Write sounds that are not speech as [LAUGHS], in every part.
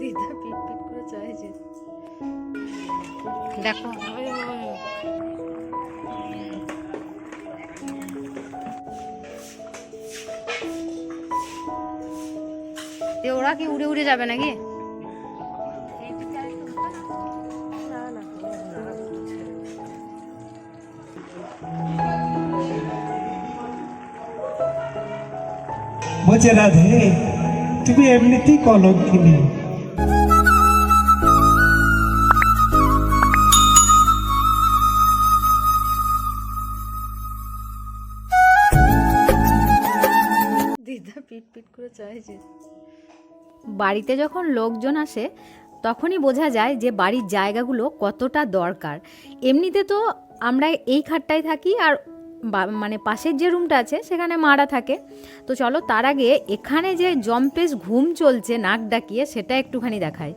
দিদা পিট পিট করে চাইছে দেখো। ওরা কি উড়ে উড়ে যাবে নাকি? বলছে রাধে। তুমি এমনিতেই কলঙ্কিনী বাড়িতে যখন লোকজন আসে, তখনই বোঝা যায় যে বাড়ির জায়গাগুলো কতটা দরকার। এমনিতে তো আমরা এই খাটটায় থাকি আর মানে পাশের যে রুমটা আছে, সেখানে মারা থাকে। তো চলো, তার আগে এখানে যে জম্পেস ঘুম চলছে, নাক ডাকিয়ে, সেটা একটুখানি দেখায়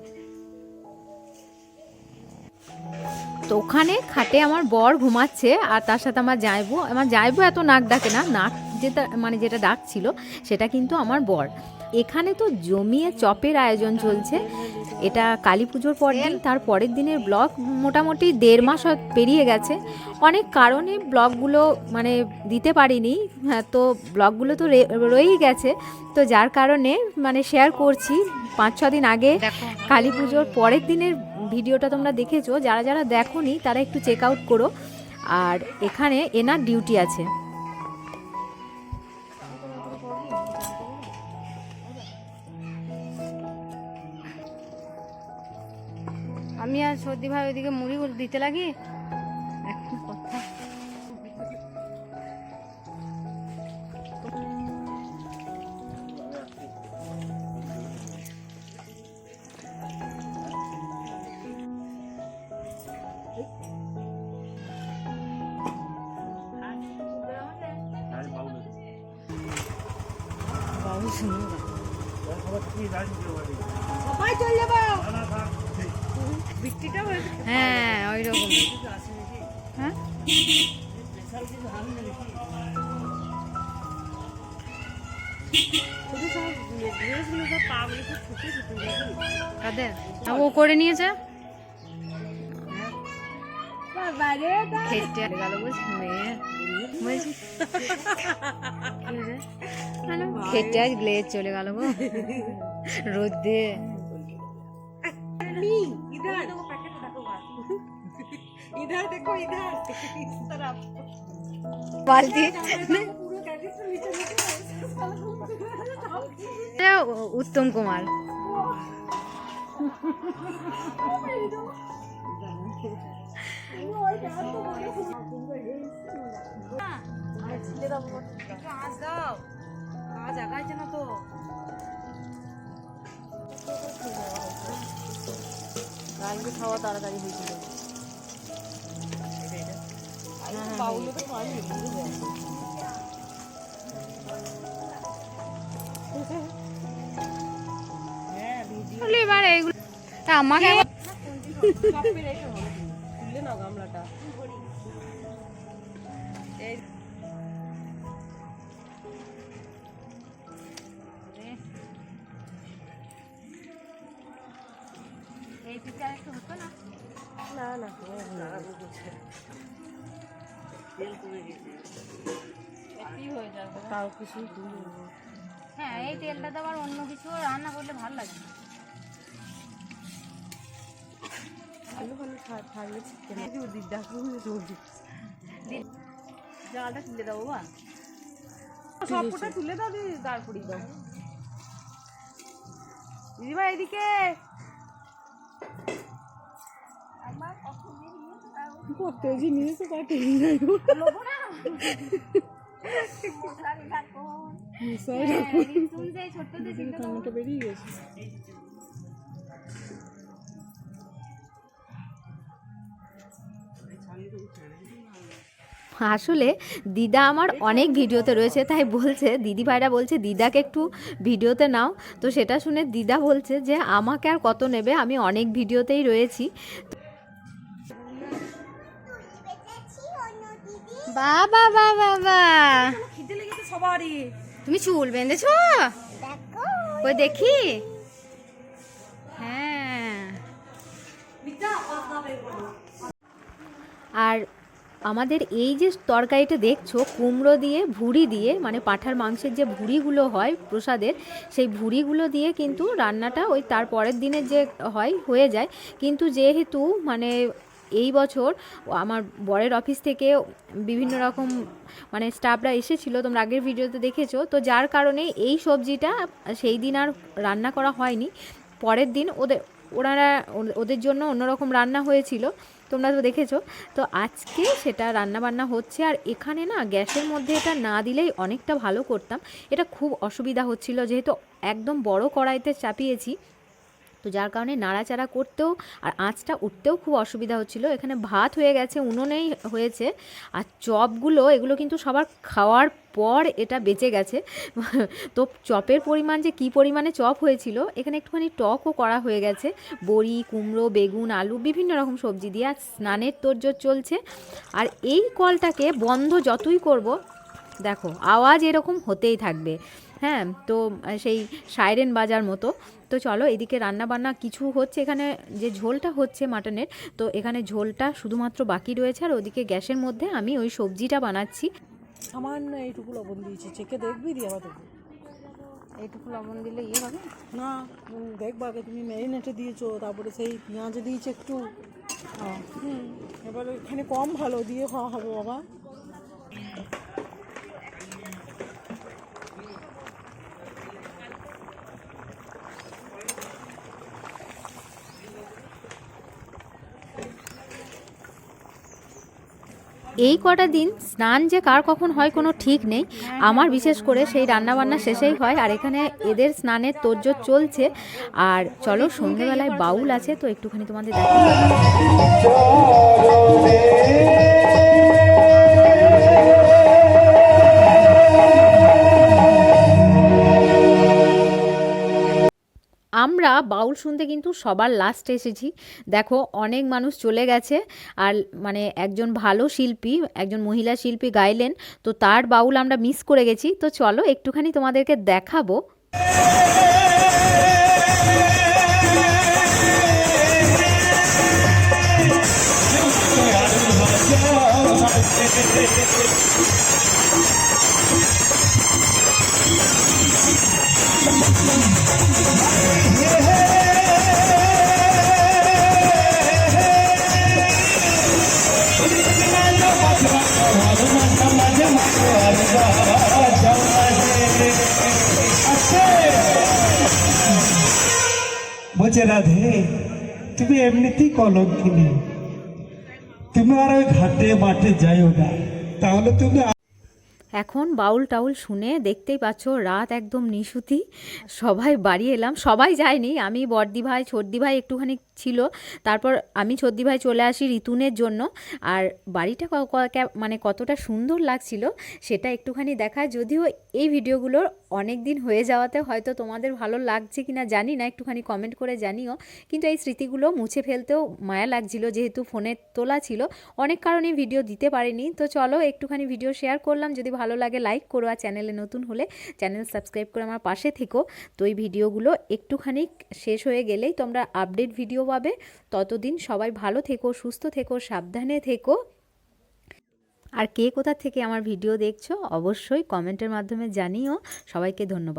তো ওখানে খাটে আমার বর ঘুমাচ্ছে, আর তার সাথে আমার যাইবো আমার জায়বু এত নাক ডাকে না, নাক যেটা মানে যেটা ডাক ছিল সেটা কিন্তু আমার বর। এখানে তো জমিয়ে চপের আয়োজন চলছে। এটা কালী পুজোর পর দিন তার পরের দিনের ব্লগ মোটামুটি দেড় মাস পেরিয়ে গেছে। অনেক কারণে ব্লগগুলো মানে দিতে পারিনি হ্যাঁ তো ব্লগগুলো তো রয়েই গেছে। তো যার কারণে মানে শেয়ার করছি পাঁচ ছ দিন আগে কালী পুজোর পরের দিনের ভিডিওটা তোমরা দেখেছ। যারা যারা দেখোনি তারা একটু চেক আউট করো। আর এখানে এনার ডিউটি আছে। আমি আর সর্দি ভাই ওইদিকে মুড়ি দিতে লাগি। এখন কথা। বাবু শুনুন। হ্যাঁ ওই রকম হ্যাঁ? কাদের? ও করে নিয়েছে? খেটে গেল বলছি মেয়ে খেটে আজ গ্লেজ চলে গেল গো। রোদে বালতি [LAUGHS] এটা উত্তম কুমার। কালকে খাওয়া তাড়াতাড়ি হয়েছিল এবার এইগুলো আমাকে এই পিঠে না হয়ে যাবে তাও কিছু হ্যাঁ এই তেলটা তো আবার অন্য কিছু রান্না করলে ভালো লাগে জালটা তুলে বা তুলে দাও তারপরে দাও দিদিভাই এদিকে আসলে দিদা আমার অনেক ভিডিওতে রয়েছে তাই বলছে দিদি ভাইরা বলছে দিদাকে একটু ভিডিওতে নাও। তো সেটা শুনে দিদা বলছে যে আমাকে আর কত নেবে? আমি অনেক ভিডিওতেই রয়েছি। বাবা বাবা বাবা। খিদে লেগেছে সবারই। তুমি চুল বেঁধেছো? ওই দেখি? হ্যাঁ। আর আমাদের এই যে তরকারিটা দেখছ কুমড়ো দিয়ে ভুড়ি দিয়ে মানে পাঁঠার মাংসের যে ভুড়িগুলো হয় প্রসাদের সেই ভুড়িগুলো দিয়ে কিন্তু রান্নাটা ওই তার পরের দিনের যে হয় হয়ে যায়। কিন্তু যেহেতু মানে এই বছর আমার বরের অফিস থেকে বিভিন্ন রকম মানে স্টাফরা এসেছিল, তোমরা আগের ভিডিওতে দেখেছ। তো যার কারণে এই সবজিটা সেই দিন আর রান্না করা হয়নি। পরের দিন ওদের, ওনারা ওদের জন্য অন্যরকম রান্না হয়েছিল, তোমরা তো দেখেছ। তো আজকে সেটা রান্না বান্না হচ্ছে, আর এখানে না গ্যাসের মধ্যে এটা না দিলেই অনেকটা ভালো করতাম। এটা খুব অসুবিধা হচ্ছিল, যেহেতু একদম বড় কড়াইতে চাপিয়েছি। তো যার কারণে নাড়াচাড়া করতেও আর আঁচটা উঠতেও খুব অসুবিধা হচ্ছিল। এখানে ভাত হয়ে গেছে, উনুনেই হয়েছে। আর চপগুলো, এগুলো কিন্তু সবার খাওয়ার পর এটা বেঁচে গেছে। তো চপের পরিমাণ যে কী পরিমাণে চপ হয়েছিল, এখানে একটুখানি টকও করা হয়ে গেছে। বড়ি, কুমড়ো, বেগুন, আলু, বিভিন্ন রকম সবজি দিয়ে আর স্নানের তোড়জোড় চলছে। আর এই কলটাকে বন্ধ যতই করব, দেখো, আওয়াজ এরকম হতেই থাকবে। হ্যাঁ তো সেই সাইরেন বাজার মতো। তো চলো এদিকে রান্না বান্না কিছু হচ্ছে এখানে যে ঝোলটা হচ্ছে মাটনের তো এখানে ঝোলটা শুধুমাত্র বাকি রয়েছে আর ওদিকে গ্যাসের মধ্যে আমি ওই সবজিটা বানাচ্ছি। সামান্য এইটুকু লবণ দিয়েছি। চেকে দেখবি দিয়ে আবার এইটুকু লবণ দিলে ইয়ে হবে? না দেখবা আগে তুমি ম্যারিনেটে দিয়েছ তারপরে সেই পেঁয়াজে দিয়েছে একটু। হুম এবার এখানে কম ভালো দিয়ে খাওয়া হবে বাবা। এই কটা দিন স্নান যে কার কখন হয় কোনো ঠিক নেই। আমার বিশেষ করে সেই রান্নাবান্না শেষেই হয় আর এখানে এদের স্নানের তোরজোর চলছে। আর চলো সন্ধ্যেবেলায় বাউল আছে তো একটুখানি তোমাদের দেখো আমরা বাউল শুনতে কিন্তু সবার লাস্টে এসেছি। দেখো, অনেক মানুষ চলে গেছে আর মানে একজন ভালো শিল্পী, একজন মহিলা শিল্পী গাইলেন, তো তার বাউল আমরা মিস করে গেছি। তো চলো, একটুখানি তোমাদেরকে দেখাবো। বলছে রাধে তুমি এমনিতেই কলঙ্কিনী। তুমি আর ওই ঘাটে মাঠে যাইও না। তাহলে তুমি এখন বাউল টাউল শুনে দেখতেই পাচ্ছ রাত একদম নিশুতি। সবাই বাড়ি এলাম, সবাই যায়নি। আমি বর্দি ভাই ছর্দি ভাই একটুখানি ছিল। তারপর আমি ছর্দি ভাই চলে আসি ঋতুনের জন্য। আর বাড়িটা মানে কতটা সুন্দর লাগছিল সেটা একটুখানি দেখায়। যদিও এই ভিডিওগুলোর অনেক দিন হয়ে যাওয়াতে হয়তো তোমাদের ভালো লাগছে কি না জানি না, একটুখানি কমেন্ট করে জানিও। কিন্তু এই স্মৃতিগুলো মুছে ফেলতেও মায়া লাগছিল, যেহেতু ফোনে তোলা ছিল। অনেক কারণে ভিডিও দিতে পারিনি। তো চলো একটুখানি ভিডিও শেয়ার করলাম। যদি ভালো লাগে লাইক করো আর চ্যানেলে নতুন হলে চ্যানেল সাবস্ক্রাইব করে আমার পাশে থেকো। তো এই ভিডিওগুলো একটুখানি শেষ হয়ে গেলেই তোমরা আপডেট ভিডিও পাবে। ততদিন সবাই ভালো থেকো, সুস্থ থেকো, সাবধানে থেকো। আর কে কোথা থেকে আমার ভিডিও দেখছ, অবশ্যই কমেন্টের মাধ্যমে জানিও। সবাইকে ধন্যবাদ।